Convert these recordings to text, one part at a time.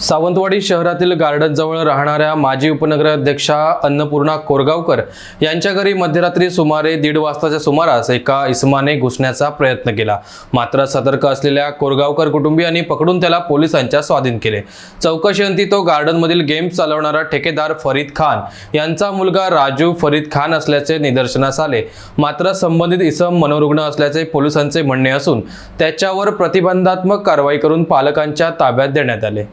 सावंतवाडी शहरातील गार्डनजवळ राहणाऱ्या माजी उपनगराध्यक्षा अन्नपूर्णा कोरगावकर यांच्या घरी मध्यरात्री सुमारे दीड वाजताच्या सुमारास एका इसमाने घुसण्याचा प्रयत्न केला. मात्र सतर्क असलेल्या कोरगावकर कुटुंबियांनी पकडून त्याला पोलिसांच्या स्वाधीन केले. चौकशीअंती तो गार्डनमधील गेम चालवणारा ठेकेदार फरीद खान यांचा मुलगा राजू फरीद खान असल्याचे निदर्शनास आले. मात्र संबंधित इसम मनोरुग्ण असल्याचे पोलिसांचे म्हणणे असून त्याच्यावर प्रतिबंधात्मक कारवाई करून पालकांच्या ताब्यात देण्यात आले.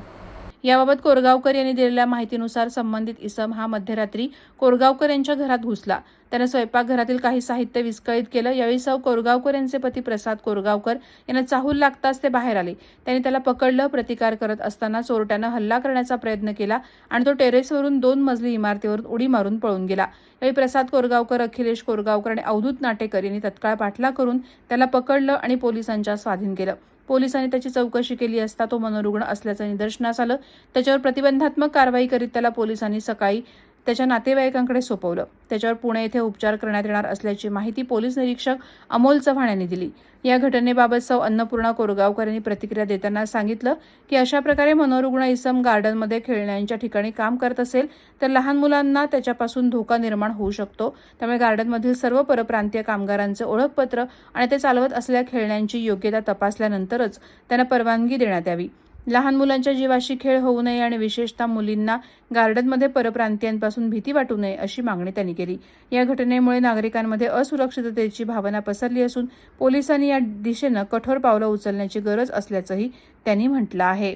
याबाबत कोरगावकर यांनी दिलेल्या माहितीनुसार संबंधित इसम हा मध्यरात्री कोरगावकर यांच्या घरात घुसला. त्यानं स्वयंपाकघरातील काही साहित्य विस्कळीत केलं. यावेळी सौ कोरगावकर यांचे पती प्रसाद कोरगावकर यांना चाहूल लागताच ते बाहेर आले. त्यांनी त्याला पकडलं प्रतिकार करत असताना चोरट्यानं हल्ला करण्याचा प्रयत्न केला आणि तो टेरेसवरून दोन मजली इमारतीवरून उडी मारून पळून गेला. यावेळी प्रसाद कोरगावकर अखिलेश कोरगावकर आणि अवधूत नाटेकर यांनी तत्काळ पाठला करून त्याला पकडलं आणि पोलिसांच्या स्वाधीन केलं. पोलिसांनी त्याची चौकशी केली असता तो मनोरुग्ण असल्याचं निदर्शनास आलं. त्याच्यावर प्रतिबंधात्मक कारवाई करीत त्याला पोलिसांनी सकाळी त्याच्या नातेवाईकांकडे सोपवलं. त्याच्यावर पुणे येथे उपचार करण्यात येणार असल्याची माहिती पोलीस निरीक्षक अमोल चव्हाण यांनी दिली. या घटनेबाबत सौ अन्नपूर्णा कोरगावकर यांनी प्रतिक्रिया देताना सांगितलं की अशा प्रकारे मनोरुग्ण इसम गार्डनमध्ये खेळण्यांच्या ठिकाणी काम करत असेल तर लहान मुलांना त्याच्यापासून धोका निर्माण होऊ शकतो. त्यामुळे गार्डनमधील सर्व परप्रांतीय कामगारांचे ओळखपत्र आणि ते चालवत असलेल्या खेळण्यांची योग्यता तपासल्यानंतरच त्यांना परवानगी देण्यात यावी. लहान मुलांच्या जीवाशी खेळ होऊ नये आणि विशेषतः मुलींना गार्डनमध्ये परप्रांतीयांपासून भीती वाटू नये अशी मागणी त्यांनी केली. या घटनेमुळे नागरिकांमध्ये असुरक्षिततेची भावना पसरली असून पोलिसांनी या दिशेनं कठोर पावलं उचलण्याची गरज असल्याचंही त्यांनी म्हटलं आहे.